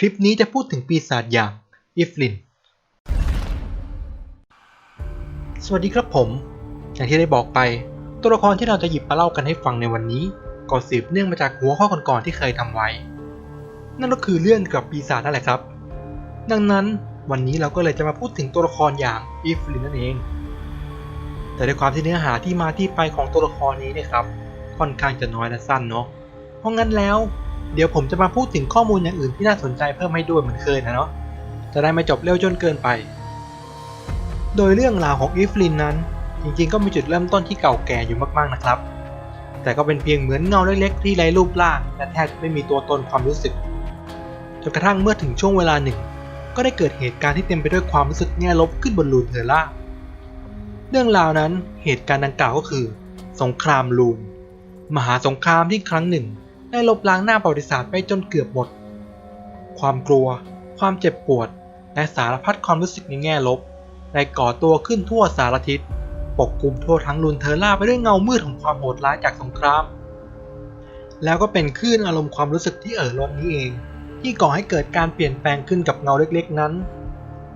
คลิปนี้จะพูดถึงปีศาจอย่างอิฟลิน สวัสดีครับผม อย่างที่ได้บอกไป ตัวละครที่เราจะหยิบมาเล่ากันให้ฟังในวันนี้ ก็สืบเนื่องมาจากหัวข้อก่อนๆที่เคยทำไว้ นั่นก็คือเรื่องเกี่ยวกับปีศาจนั่นแหละครับ ดังนั้นวันนี้เราก็เลยจะมาพูดถึงตัวละครอย่างอิฟลินนั่นเอง แต่ด้วยความที่เนื้อหาที่มาที่ไปของตัวละครนี้เนี่ยครับ ค่อนข้างจะน้อยและสั้นเนาะ เพราะงั้นแล้ว เดี๋ยวผมจะมาพูดถึงข้อมูลอย่างอื่นที่น่าสนใจเพิ่มให้ด้วยเหมือนเคยนะเนาะ จะได้ไม่จบเร็วจนเกินไป โดยเรื่องราวของอีฟลินนั้น จริงๆ ก็มีจุดเริ่มต้นที่เก่าแก่อยู่มากๆนะครับ แต่ก็เป็นเพียงเหมือนเงาเล็กๆ ที่ไร้รูปร่างและแทบไม่มีตัวตนความรู้สึก จนกระทั่งเมื่อถึงช่วงเวลาหนึ่ง ก็ได้เกิดเหตุการณ์ที่เต็มไปด้วยความรู้สึกแง่ลบขึ้นบนลูนเทอร่า เรื่องราวนั้นเหตุการณ์ดังกล่าวก็คือ สงครามลูน มหาสงครามที่ครั้งหนึ่ง ได้ลบล้างหน้าประวัติศาสตร์ไปจนเกือบหมด ความกลัว ความเจ็บปวด และสารพัดความรู้สึกในแง่ลบ ได้ก่อตัวขึ้นทั่วสารทิศ ปกคลุมทั่วทั้งลุนเทอร่าไปด้วยเงามืดของความโหดร้ายจากสงคราม แล้วก็เป็นคลื่นอารมณ์ความรู้สึกที่เอ่อล้นนี้เอง ที่ก่อให้เกิดการเปลี่ยนแปลงขึ้นกับเงาเล็กๆนั้น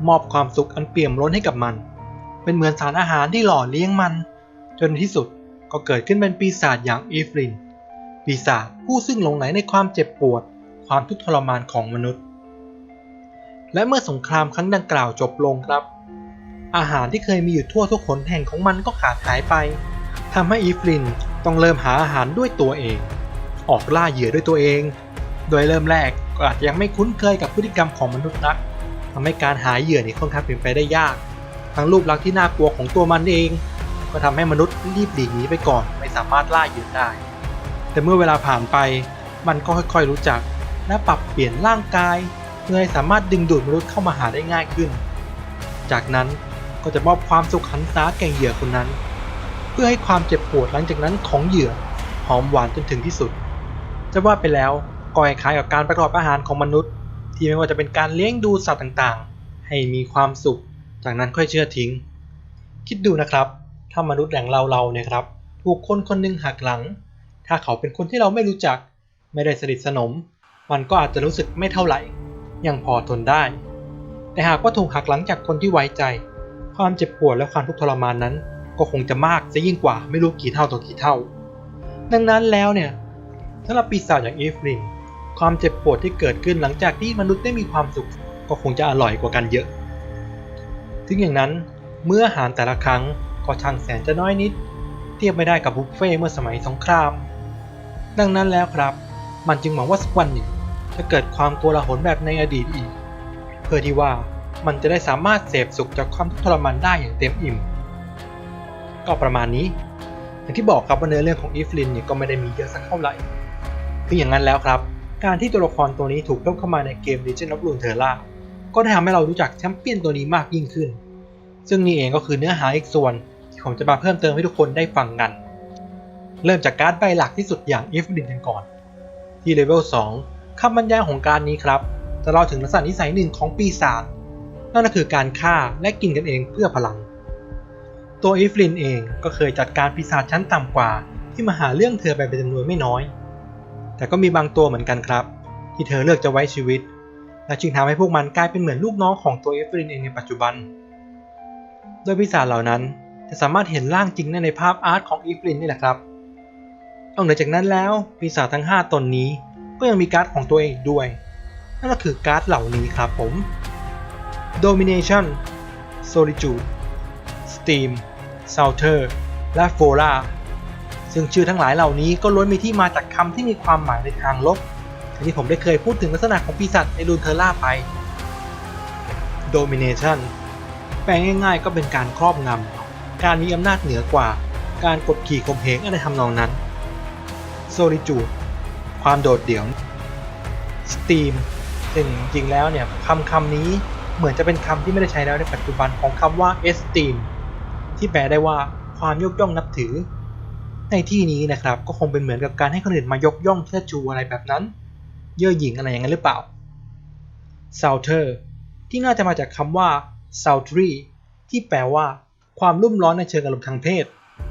มอบความสุขอันเปี่ยมล้นให้กับมัน เป็นเหมือนสารอาหารที่หล่อเลี้ยงมัน จนที่สุดก็เกิดขึ้นเป็นปีศาจอย่างอีฟลิน ปีศาจผู้ซึ่งหลงไหลในความเจ็บปวด ความทุกข์ทรมานของมนุษย์ และเมื่อสงครามครั้งดังกล่าวจบลงครับ อาหารที่เคยมีอยู่ทั่วทุกขนแห่งของมันก็ขาดหายไปทำให้อีฟลินต้องเริ่มหาอาหารด้วยตัวเอง ออกล่าเหยื่อด้วยตัวเอง โดยเริ่มแรกก็อาจยังไม่คุ้นเคยกับพฤติกรรมของมนุษย์นักทำให้การหาเหยื่อนี่ค่อนข้างเป็นไปได้ยาก ทั้งรูปลักษณ์ที่น่ากลัวของตัวมันเอง ก็ทำให้มนุษย์รีบหลีกหนีไปก่อนไม่สามารถล่าเหยื่อได้ แต่เมื่อเวลาผ่านไป มันก็ค่อยๆรู้จัก และปรับเปลี่ยนร่างกายเพื่อให้สามารถดึงดูดมนุษย์เข้ามาหาได้ง่ายขึ้น จากนั้นก็จะมอบความสุขหันษาแก่เหยื่อคนนั้น เพื่อให้ความเจ็บปวดหลังจากนั้นของเหยื่อหอมหวานจนถึงที่สุด จะว่าไปแล้วก็คล้ายกับการประกอบอาหารของมนุษย์ ที่ไม่ว่าจะเป็นการเลี้ยงดูสัตว์ต่างๆ ให้มีความสุข จากนั้นค่อยเชื่อทิ้ง คิดดูนะครับ ถ้ามนุษย์อย่างเราเราเนี่ยครับ ถูกคนคนหนึ่งหักหลัง ถ้าเขาเป็นคนที่เราไม่รู้จัก ไม่ได้สนิทสนม มันก็อาจจะรู้สึกไม่เท่าไหร่ ยังพอทนได้ แต่หากว่าถูกหักหลังจากคนที่ไว้ใจ ความเจ็บปวดและความทุกข์ทรมานนั้น ก็คงจะมากจะยิ่งกว่าไม่รู้กี่เท่าต่อกี่เท่า ดังนั้นแล้วเนี่ยสำหรับปีศาจอย่างอีฟลินความเจ็บปวดที่เกิดขึ้นหลังจากที่มนุษย์ได้มีความสุข ก็คงจะอร่อยกว่ากันเยอะ ถึงอย่างนั้นเมื่ออาหารแต่ละครั้งก็ช่างแสนจะน้อยนิด เทียบไม่ได้กับบุฟเฟ่ต์เมื่อสมัยสงคราม ดังนั้นแล้วครับ มันจึงหวังว่าสักวันหนึ่งจะเกิดความโกลาหลแบบในอดีตอีก เพื่อที่ว่ามันจะได้สามารถเสพสุขจากความทุกข์ทรมานได้อย่างเต็มอิ่ม ก็ประมาณนี้ อย่างที่บอกครับว่าเนื้อเรื่องของอีฟลินเนี่ยก็ไม่ได้มีเยอะสักเท่าไหร่คืออย่างนั้นแล้วครับ การที่ตัวละครตัวนี้ถูกเพิ่มเข้ามาในเกม Legend of Runeterra ก็ได้ทำให้เรารู้จักแชมเปี้ยนตัวนี้มากยิ่งขึ้น ซึ่งนี่เองก็คือเนื้อหาอีกส่วนที่ผมจะมาเพิ่มเติมให้ทุกคนได้ฟังกัน เริ่มจากการ์ดใบหลักที่สุดอย่าง i f ลินกันก่อน ที่เลเวล 2คำบรรยายของการนี้ครับ จะเล่าถึงลักษณะนิสัยหนึ่งของปีศาจนั่นก็คือการฆ่าและกินกันเองเพื่อพลัง ตัวอีฟลินเองก็เคยจัดการปีศาจชั้นต่ำกว่า ที่มาหาเรื่องเธอไปเป็นจำนวนไม่น้อย แต่ก็มีบางตัวเหมือนกันครับ ที่เธอเลือกจะไว้ชีวิต และจึงทำให้พวกมันกลายเป็นเหมือนลูกน้องของตัวอีฟลินเองในปัจจุบัน โดยปีศาจเหล่านั้นจะสามารถเห็นร่างจริงได้ในภาพอาร์ตของอีฟลินนี่แหละครับ นอกเหนือจากนั้นแล้วปีศาจทั้ง 5 ตนนี้ ก็ยังมีการ์ดของตัวเองด้วย นั่นก็คือการ์ดเหล่านี้ครับผม Domination Solitude Steam Salter และ Fora ซึ่งชื่อทั้งหลายเหล่านี้ก็ล้วนมีที่มาจากคำที่มีความหมายในทางลบอย่างที่ผมได้เคยพูดถึงลักษณะของปีศาจในรูนเทอร่าไป Domination แปลง่ายๆ ก็เป็นการครอบงำ การมีอำนาจเหนือกว่า การกดขี่ข่มเหงอะไรทำนองนั้น Solitude ความโดดเดี่ยว Steam ซึ่งจริงๆแล้วเนี่ยคำคำนี้เหมือนจะเป็นคำที่ไม่ได้ใช้แล้วในปัจจุบันของคำว่า esteem ที่แปลได้ว่าความยกย่องนับถือ ในที่นี้นะครับก็คงเป็นเหมือนกับการให้คนอื่นมายกย่องเชิดชูอะไรแบบนั้น เย่อหยิ่งอะไรอย่างนั้นหรือเปล่า Salter ที่น่าจะมาจากคำว่า sultry ที่แปลว่า ความรุ่มร้อนในเชิงอารมณ์ทางเพศ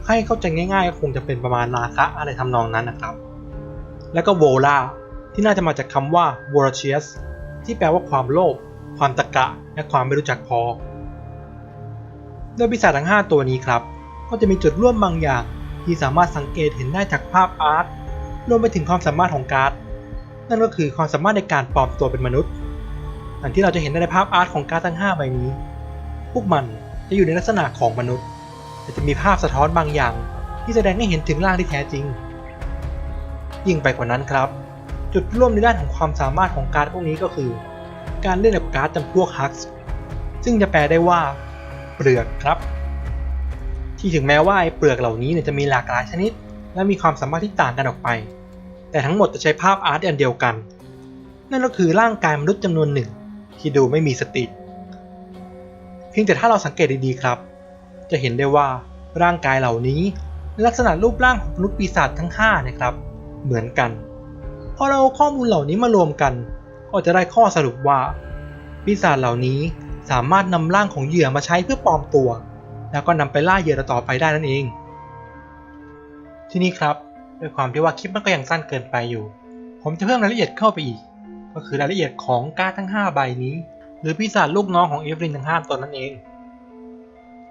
ให้เข้าใจง่ายๆก็คงจะเป็นประมาณราคะอะไรทำนองนั้นนะครับ แล้วก็ vola ที่น่าจะมาจากคำว่า voracious ที่แปลว่าความโลภความตะกะ และความไม่รู้จักพอ โดยปีศาจทั้ง 5 ตัวนี้ครับ ก็จะมีจุดร่วมบางอย่าง ที่สามารถสังเกตเห็นได้จากภาพอาร์ตรวมไปถึงความสามารถของการ์ดนั่นก็คือความสามารถในการปลอมตัวเป็นมนุษย์อย่างที่เราจะเห็นได้ในภาพอาร์ตของการ์ดทั้ง 5 ใบนี้ พวกมันจะอยู่ในลักษณะของมนุษย์ แต่จะมีภาพสะท้อนบางอย่าง ที่แสดงให้เห็นถึงร่างที่แท้จริง ยิ่งไปกว่านั้นครับ จุดร่วมในด้านของความสามารถของการ์ดพวกนี้ก็คือ การเล่นกับการ์ดจำพวกฮักส์ซึ่งจะแปลได้ว่า เปลือกครับ ที่ถึงแม้ว่าไอ้เปลือกเหล่านี้เนี่ยจะมีหลากหลายชนิด และมีความสามารถที่ต่างกันออกไป แต่ทั้งหมดจะใช้ภาพอาร์ตอันเดียวกัน นั่นก็คือร่างกายมนุษย์จำนวนหนึ่ง ที่ดูไม่มีสติเพียงแต่ถ้าเราสังเกตดีๆครับ จะเห็นได้ว่าร่างกายเหล่านี้ลักษณะรูปร่างของมนุษย์ปีศาจทั้ง5นะครับเหมือนกัน พอเราเอาข้อมูลเหล่านี้มารวมกัน ก็จะได้ข้อสรุปว่า ปีศาจเหล่านี้สามารถนำร่างของเหยื่อมาใช้เพื่อปลอมตัว แล้วก็นำไปล่าเหยื่อต่อไปได้นั่นเอง ทีนี้ครับด้วยความที่ว่าคลิปมันก็ยังสั้นเกินไปอยู่ ผมจะเพิ่มรายละเอียดเข้าไปอีก ก็คือรายละเอียดของการ์ดทั้ง 5 ใบนี้ หรือปีศาจลูกน้องของเอฟรินทั้ง 5ตนนั่นเอง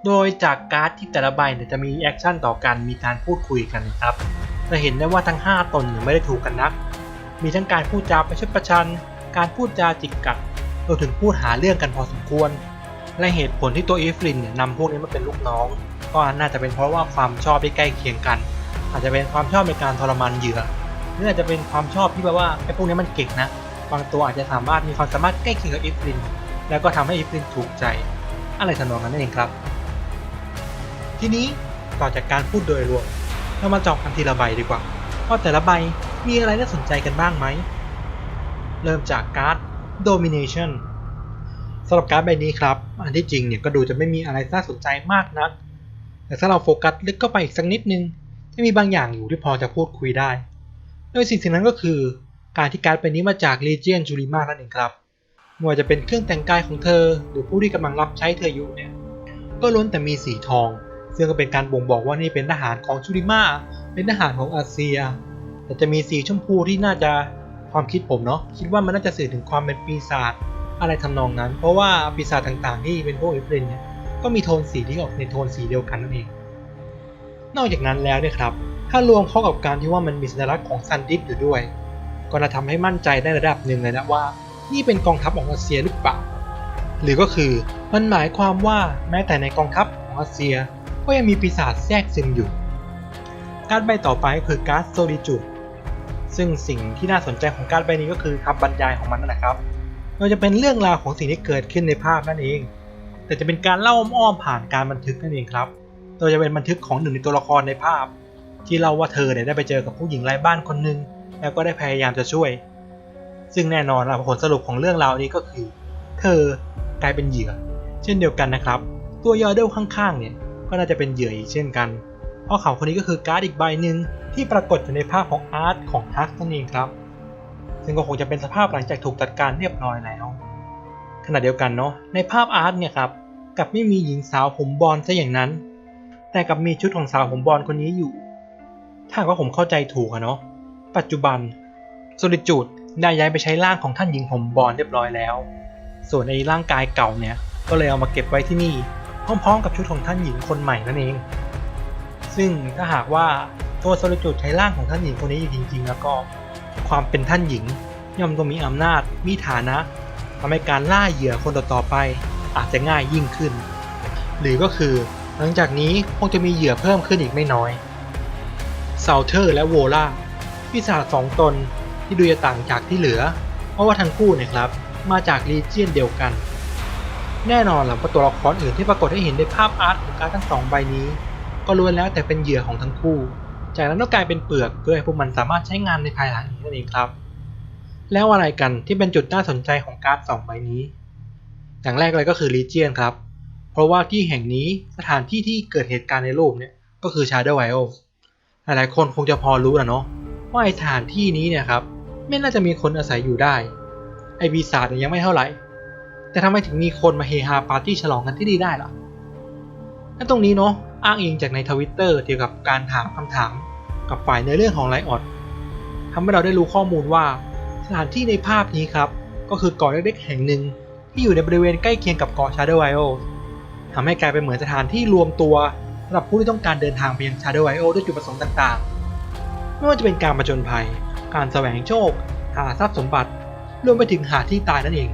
โดยจากการ์ดที่แต่ละใบเนี่ยจะมีแอคชั่นต่อกันมีการพูดคุยกันครับจะเห็นได้ว่าทั้ง 5 ตนเนี่ยไม่ได้ถูกกันนัก มีทั้งการพูดจาประชดประชัน การพูดจาจิกกัดรวมถึงพูดหาเรื่องกันพอสมควร และเหตุผลที่ตัวเอฟรินเนี่ยนำพวกนี้มาเป็นลูกน้อง ก็น่าจะเป็นเพราะว่าความชอบที่ใกล้เคียงกัน อาจจะเป็นความชอบในการทรมานเหยื่อหรืออาจจะเป็นความชอบที่แบบว่าไอ้พวกนี้มันเก่งนะบางตัวอาจจะสามารถมีความสามารถใกล้เคียงกับเอฟรินแล้วก็ทำให้เอฟรินถูกใจ อะไรทำนองนั้นเองครับ ทีนี้ต่อจากการพูดโดยรวมเรามาเจาะกันทีละใบดีกว่าว่าแต่ละใบมีอะไรน่าสนใจกันบ้างไหม เริ่มจากการ์ด Domination สำหรับการ์ดใบนี้ครับ อันที่จริงเนี่ยก็ดูจะไม่มีอะไรน่าสนใจมากนัก แต่ถ้าเราโฟกัสลึกเข้าไปอีกสักนิดนึง จะมีบางอย่างอยู่ที่พอจะพูดคุยได้ โดยสิ่งสิ่งนั้นก็คือ การที่การ์ดใบนี้มาจาก Legion Julima นั่นเองครับไม่ว่าจะเป็นเครื่องแต่งกายของเธอ หรือผู้ที่กำลังรับใช้เธออยู่เนี่ย ก็ล้วนแต่มีสีทอง ซึ่งก็เป็นการบ่งบอกว่านี่เป็นทหารของชูริมาเป็นทหารของอาเซีย แต่จะมีสีชมพูที่น่าจะความคิดผมเนาะคิดว่ามันน่าจะสื่อถึงความเป็นปีศาจอะไรทำนองนั้น เพราะว่าปีศาจต่างๆ ที่เป็นพวกเอฟเรนเนี่ยก็มีโทนสีที่ออกในโทนสีเดียวกันนั่นเอง นอกจากนั้นแล้วเนี่ยครับ ถ้ารวมเข้ากับการที่ว่ามันมีสัญลักษณ์ของซันดิฟอยู่ด้วย ก็จะทำให้มั่นใจได้ระดับหนึ่งเลยนะว่า นี่เป็นกองทัพของอาเซียหรือเปล่า หรือก็คือมันหมายความว่าแม้แต่ในกองทัพของอาเซีย ก็ยังมีปีศาจแทรกซึมอยู่ การ์ดใบต่อไปก็คือการ์ดโซลิจูดซึ่งสิ่งที่น่าสนใจของการ์ดใบนี้ก็คือคำบรรยายของมันนะครับเราจะเป็นเรื่องราวของสิ่งที่เกิดขึ้นในภาพนั่นเอง แต่จะเป็นการเล่าอ้อมๆผ่านการบันทึกนั่นเองครับ โดยจะเป็นบันทึกของหนึ่งในตัวละครในภาพ ที่เล่าว่าเธอเนี่ยได้ไปเจอกับผู้หญิงไร้บ้านคนหนึ่งแล้วก็ได้พยายามจะช่วย ซึ่งแน่นอนละผลสรุปของเรื่องราวนี้ก็คือ เธอกลายเป็นเหยื่อ เช่นเดียวกันนะครับ ตัว ยอเดลข้างๆเนี่ย ก็น่าจะเป็นเหยื่ออีกเช่นกัน เพราะเขาคนนี้ก็คือการ์ดอีกใบหนึ่งที่ปรากฏอยู่ในภาพของอาร์ตของทักนั่นเองครับ ซึ่งก็คงจะเป็นสภาพหลังจากถูกจัดการเรียบร้อยแล้ว ขณะเดียวกันเนาะในภาพอาร์ตเนี่ยครับกับไม่มีหญิงสาวผมบอลซะอย่างนั้น แต่กับมีชุดของสาวผมบอลคนนี้อยู่ ถ้ากว่าผมเข้าใจถูกอะเนาะปัจจุบันโซลิจูดได้ย้ายไปใช้ร่างของท่านหญิงผมบอลเรียบร้อยแล้ว ส่วนในร่างกายเก่าเนี่ยก็เลยเอามาเก็บไว้ที่นี่ พร้อมๆกับชุดของท่านหญิงคนใหม่นั่นเอง ซึ่งถ้าหากว่าตัวโซลิจูดใช้ร่างของท่านหญิงคนนี้อยู่จริง ๆ แล้วก็ความเป็นท่านหญิงย่อมต้องมีอำนาจมีฐานะทำให้การล่าเหยื่อคนต่อๆไปอาจจะง่ายยิ่งขึ้น หรือก็คือหลังจากนี้คงจะมีเหยื่อเพิ่มขึ้นอีกไม่น้อยเซาเทอร์และโวล่าปีศาจสองตนที่ดูจะต่างจากที่เหลือ เพราะว่าทั้งคู่เนี่ยครับ มาจากรีเจียนเดียวกัน แน่นอนหละว่าตัวละครอื่นที่ปรากฏให้เห็นในภาพอาร์ตของการดทั้งสองใบนี้ ก็ล้วนแล้วแต่เป็นเหยื่อของทั้งคู่ จากนั้นก็กลายเป็นเปลือกเพื่อให้พวกมันสามารถใช้งานในภายหลังนี้นั่นเองครับ แล้วอะไรกันที่เป็นจุดน่าสนใจของการ์ดสองใบนี้อย่างแรกเลยก็คือรีเจียนครับ เพราะว่าที่แห่งนี้สถานที่ที่เกิดเหตุการณ์ในรูปเนี่ยก็คือ Shadow Isles หลายๆคนคงจะพอรู้นะเนาะว่าไอสถานที่นี้เนี่ยครับไม่น่าจะมีคนอาศัยอยู่ได้ ไอปีศาจเนี่ยยังไม่เท่าไหร่ แต่ทำไมถึงมีคนมาเฮฮาปาร์ตี้ฉลองกันที่นี่ได้ล่ะและตรงนี้เนาะอ้างอิงจากในทวิตเตอร์เกี่ยวกับการถามคำถามกับฝ่ายในเรื่องของไลออดทำให้เราได้รู้ข้อมูลว่าสถานที่ในภาพนี้ครับ ก็คือเกาะเล็กๆแห่งหนึ่งที่อยู่ในบริเวณใกล้เคียงกับเกาะ Shadow Isle ทำให้กลายเป็นเหมือนสถานที่รวมตัวสำหรับผู้ที่ต้องการเดินทางไปยัง Shadow Isle ด้วยจุดประสงค์ต่างๆ ไม่ว่าจะเป็นการประจนภัย การแสวงโชค หาทรัพย์สมบัติ รวมไปถึงหาที่ตายนั่นเอง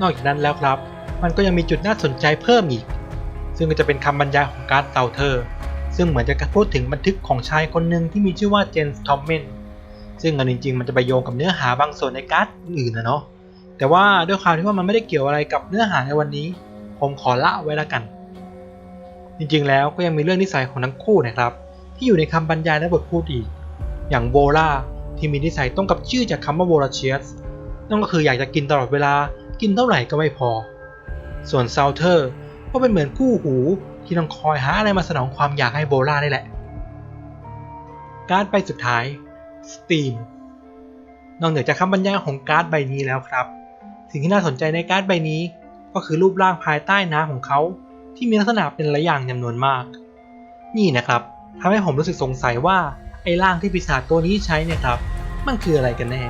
นอกจากนั้นแล้วครับ มันก็ยังมีจุดน่าสนใจเพิ่มอีก ซึ่งก็จะเป็นคำบรรยายของการ์ดเซาเทอร์ ซึ่งเหมือนจะพูดถึงบันทึกของชายคนหนึ่งที่มีชื่อว่าเจนส์ทอมเมนซึ่งอันจริงๆ มันจะไปโยงกับเนื้อหาบางส่วนในการ์ดอื่นๆนะเนาะแต่ว่าด้วยความที่ว่ามันไม่ได้เกี่ยวอะไรกับเนื้อหาในวันนี้ ผมขอละไว้ละกัน จริงๆ แล้วก็ยังมีเรื่องนิสัยของทั้งคู่นะครับ ที่อยู่ในคำบรรยายและบทพูดอีก อย่างโบล่าที่มีนิสัยตรงกับชื่อจากคำว่าโบราเชียสนั่นก็คืออยากจะกินตลอดเวลา กินเท่าไหร่ก็ไม่พอ ส่วนเซาเทอร์ก็เป็นเหมือนคู่หูที่ต้องคอยหาอะไรมาสนองความอยากให้โบล่าได้แหละ การ์ดใบสุดท้าย Steam นอกเหนือจากคำบรรยายของการ์ดใบนี้แล้วครับ สิ่งที่น่าสนใจในการ์ดใบนี้ ก็คือรูปร่างภายใต้น้ำของเขาที่มีลักษณะเป็นหลายอย่างจำนวนมาก นี่นะครับทำให้ผมรู้สึกสงสัยว่าไอ้ร่างที่ปีศาจตัวนี้ใช้เนี่ยครับ มันคืออะไรกันแน่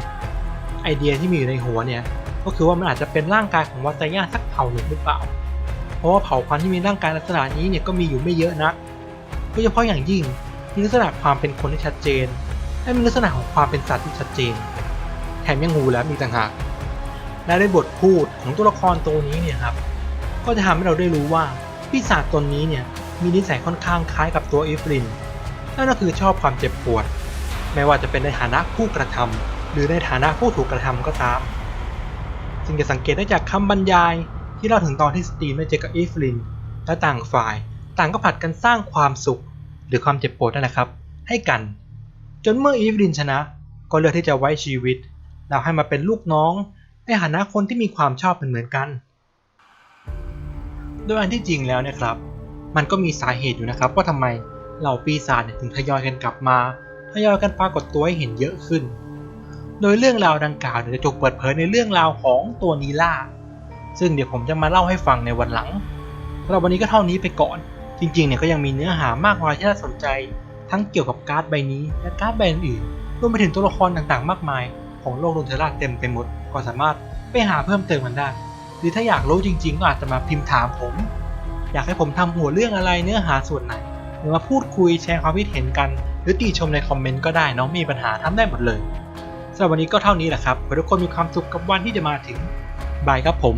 ไอเดียที่มีอยู่ในหัวเนี่ย ก็คือว่ามันอาจจะเป็นร่างกายของวัตยาสักเผ่าหนึ่งหรือเปล่า เพราะว่าเผ่าพันธุ์ที่มีร่างกายลักษณะนี้เนี่ยก็มีอยู่ไม่เยอะนักโดยเฉพาะอย่างยิ่งมีลักษณะความเป็นคนที่ชัดเจน และมีลักษณะของความเป็นสัตว์ที่ชัดเจน แถมยังงูแล้วมีต่างหากและในบทพูดของตัวละครตัวนี้เนี่ยครับ ก็จะทำให้เราได้รู้ว่าปีศาจตนนี้เนี่ยมีนิสัยค่อนข้างคล้ายกับตัวเอฟลิน นั่นก็คือชอบความเจ็บปวด ไม่ว่าจะเป็นในฐานะผู้กระทำหรือในฐานะผู้ถูกกระทำก็ตาม ซึ่งจะสังเกตได้จากคำบรรยาย ที่เล่าถึงตอนที่สตีนได้เจอกับเอฟลิน และต่างฝ่าย ต่างก็ผลัดกันสร้างความสุข หรือความเจ็บปวดนั่นแหละครับ ให้กัน จนเมื่ออีฟลินชนะ ก็เลือกที่จะไว้ชีวิต แล้วให้มาเป็นลูกน้องในฐานะคนที่มีความชอบเหมือนกัน โดยอันที่จริงแล้วเนะครับ มันก็มีสาเหตุอยู่นะครับว่าทำไมเหล่าปีศาจถึงทยอยกันกลับมาทยอยกันปรากฏตัวให้เห็นเยอะขึ้น โดยเรื่องราวดังกล่าวเนี่ยจะถูกเปิดเผยในเรื่องราวของตัวนีล่า ซึ่งเดี๋ยวผมจะมาเล่าให้ฟังในวันหลังสำหรับวันนี้ก็เท่านี้ไปก่อน จริงๆเนี่ยก็ยังมีเนื้อหามากมายที่น่าสนใจ ทั้งเกี่ยวกับการ์ดใบนี้และการ์ดใบอื่นรวมไปถึงตัวละครต่างๆ มากมาย ของโลกดนเทราเต็มไปหมด ก็สามารถไปหาเพิ่มเติมมันได้ หรือถ้าอยากรู้จริง ๆ ก็อาจจะมาพิมพ์ถามผม อยากให้ผมทำหัวเรื่องอะไรเนื้อหาส่วนไหนหรือมาพูดคุยแชร์ความคิดเห็นกัน หรือติชมในคอมเมนต์ก็ได้เน้องมีปัญหาทำได้หมดเลย สำหรับวันนี้ก็เท่านี้แหละครับขอทุกคนมีความสุขกับวันที่จะมาถึงบายครับผม